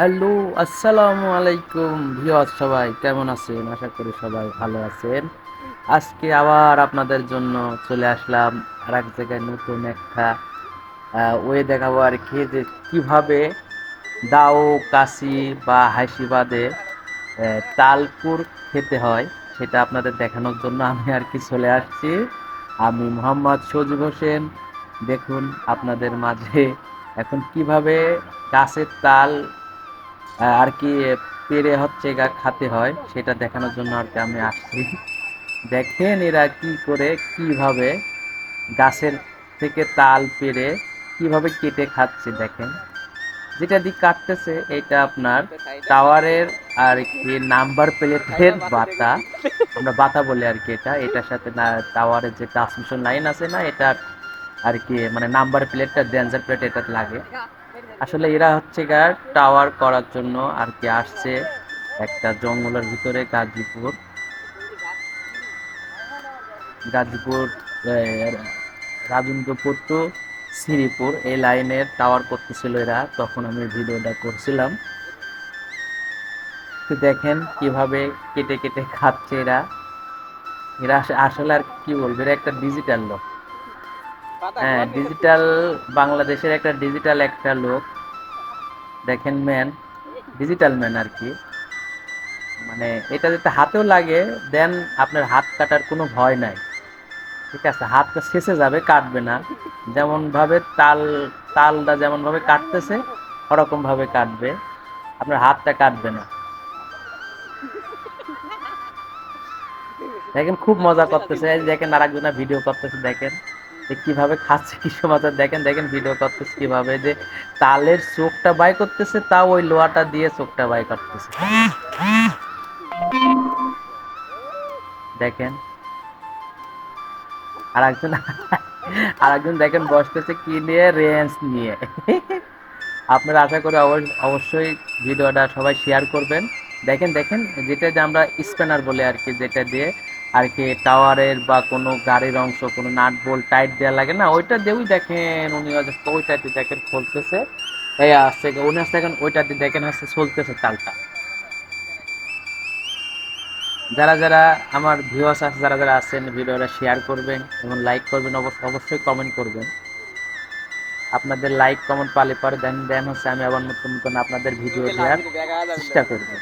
Hello, আসসালামু আলাইকুম viewers সবাই, কেমন আছেন? আশা করি সবাই ভালো আছেন। আজকে আবার আপনাদের জন্য চলে আসলাম আর এক জায়গায় নতুন একটা ওয়ে দেখাবো আর কি, যে কীভাবে দাও, কাশি বা হাসি বাদে তালপুর খেতে হয়, সেটা আপনাদের দেখানোর জন্য আমি আর কি চলে আসছি। আমি মোহাম্মদ সজিব হোসেন। দেখুন আপনাদের মাঝে এখন কীভাবে গাছের তাল আর কি পেরে হচ্ছে গা খাতে হয়, সেটা দেখানোর জন্য আর কি আমি আসছি। দেখেন এরা কি করে, কীভাবে গাছের থেকে তাল পেরে কীভাবে কেটে খাচ্ছে, দেখেন। যেটা দিয়ে কাটতেছে, এটা আপনার টাওয়ারের আর কি নাম্বার প্লেটের বাতা। আমরা বাতা বলি আর কি এটা, এটার সাথে না, টাওয়ারের যে ট্রান্সমিশন লাইন আছে না, এটা আর কি মানে নাম্বার প্লেটটা ডেঞ্জার প্লেট এটা লাগে। আসলে এরা হচ্ছে গা টাওয়ার করার জন্য আর কি আসছে একটা জঙ্গলের ভিতরে গাজীপুর। গাজীপুর রাজেন্দ্রপুর টু শ্রীপুর এই লাইনের টাওয়ার করতেছিল এরা। তখন আমি ভিডিওটা করছিলাম। তো দেখেন কীভাবে কেটে কেটে খাচ্ছে এরা। এরা আসলে আর কি বলব, এরা একটা ডিজিটাল লোক। হ্যাঁ ডিজিটাল বাংলাদেশের একটা ডিজিটাল একটা লোক। দেখেন ম্যান ডিজিটাল ম্যান আর কি। মানে এটা যাতে হাতেও লাগে দেন আপনার হাত কাটার কোনো ভয় নাই। ঠিক আছে হাতটা শেষে যাবে কাটবে না। যেমন ভাবে তাল তালটা যেমন ভাবে কাটতেছে ওরকম ভাবে কাটবে। আপনার হাতটা কাটবে না। দেখেন খুব মজা করতেছে। দেখেন আরেকজনা ভিডিও করতেছে দেখেন। যে কীভাবে খাচ্ছে কি সমাচার। দেখেন দেখেন ভিডিও করতেছে কীভাবে যে তালের চোখটা বাই করতেছে, তাও ওই লোহাটা দিয়ে চোখটা বাই করতেছে। দেখেন। আর একজন আর একজন দেখেন বসতেছে কি নিয়ে? রেঞ্জ নিয়ে। আপনারা আশা করি অবশ্য- অবশ্যই ভিডিওটা সবাই শেয়ার করবেন। দেখেন দেখেন, যেটা যে আমরা স্প্যানার বলে আর কি, যেটা দিয়ে আর কি টাওয়ারের বা কোনো গাড়ির অংশ, কোনো নাট বোল্ট টাইট দেওয়া লাগে না? ওইটা দিয়েই দেখেন উনি হচ্ছে ওইটা দিয়ে দেখেন খুলতেছে। এই আসছে উনি আসছে এখন ওইটা দিয়ে দেখেন হচ্ছে চলতেছে তালটা। যারা যারা আমার ভিউয়ার্স আছে, যারা যারা আছেন, ভিডিওটা শেয়ার করবেন এবং লাইক করবেন অবশ্য- অবশ্যই কমেন্ট করবেন। আপনাদের লাইক কমেন্ট পালে পরে দেন দেন হচ্ছে আমি আবার নতুন নতুন আপনাদের ভিডিও দেওয়ার চেষ্টা করব।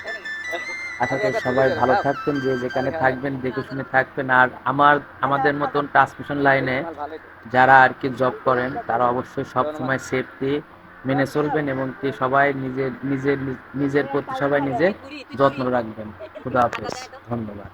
আশা করি সবাই ভালো থাকবেন, যে যেখানে থাকবেন দেখে শুনে থাকবেন। আর আমার, আমাদের মতন ট্রান্সমিশন লাইনে যারা আর কি জব করেন, তারা অবশ্যই সব সময় সেফটি মেনে চলবেন এবং কি সবাই নিজের নিজের নিজের প্রতি সবাই নিজের যত্ন রাখবেন। খুদা হাফেজ। ধন্যবাদ।